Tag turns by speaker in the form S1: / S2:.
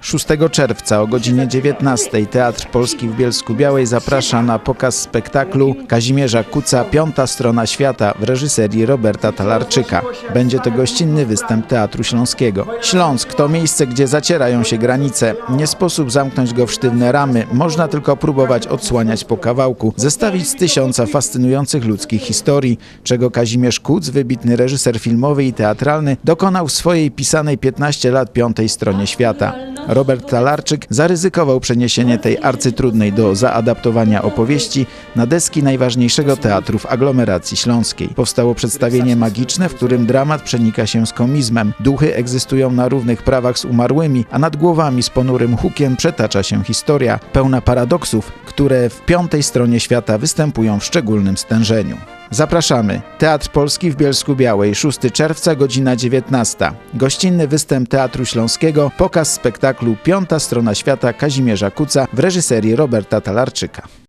S1: 6 czerwca o godzinie 19 Teatr Polski w Bielsku Białej zaprasza na pokaz spektaklu Kazimierza Kuca Piąta strona świata w reżyserii Roberta Talarczyka. Będzie to gościnny występ Teatru Śląskiego. Śląsk to miejsce, gdzie zacierają się granice. Nie sposób zamknąć go w sztywne ramy, można tylko próbować odsłaniać po kawałku, zestawić z tysiąca fascynujących ludzkich historii, czego Kazimierz Kuc, wybitny reżyser filmowy i teatralny, dokonał w swojej pisanej 15 lat Piątej stronie świata. Robert Talarczyk zaryzykował przeniesienie tej arcytrudnej do zaadaptowania opowieści na deski najważniejszego teatru w aglomeracji śląskiej. Powstało przedstawienie magiczne, w którym dramat przenika się z komizmem. Duchy egzystują na równych prawach z umarłymi, a nad głowami z ponurym hukiem przetacza się historia, pełna paradoksów, które w piątej stronie świata występują w szczególnym stężeniu. Zapraszamy. Teatr Polski w Bielsku Białej, 6 czerwca, godzina 19. Gościnny występ Teatru Śląskiego, pokaz spektaklu Piąta strona świata Kazimierza Kuca w reżyserii Roberta Talarczyka.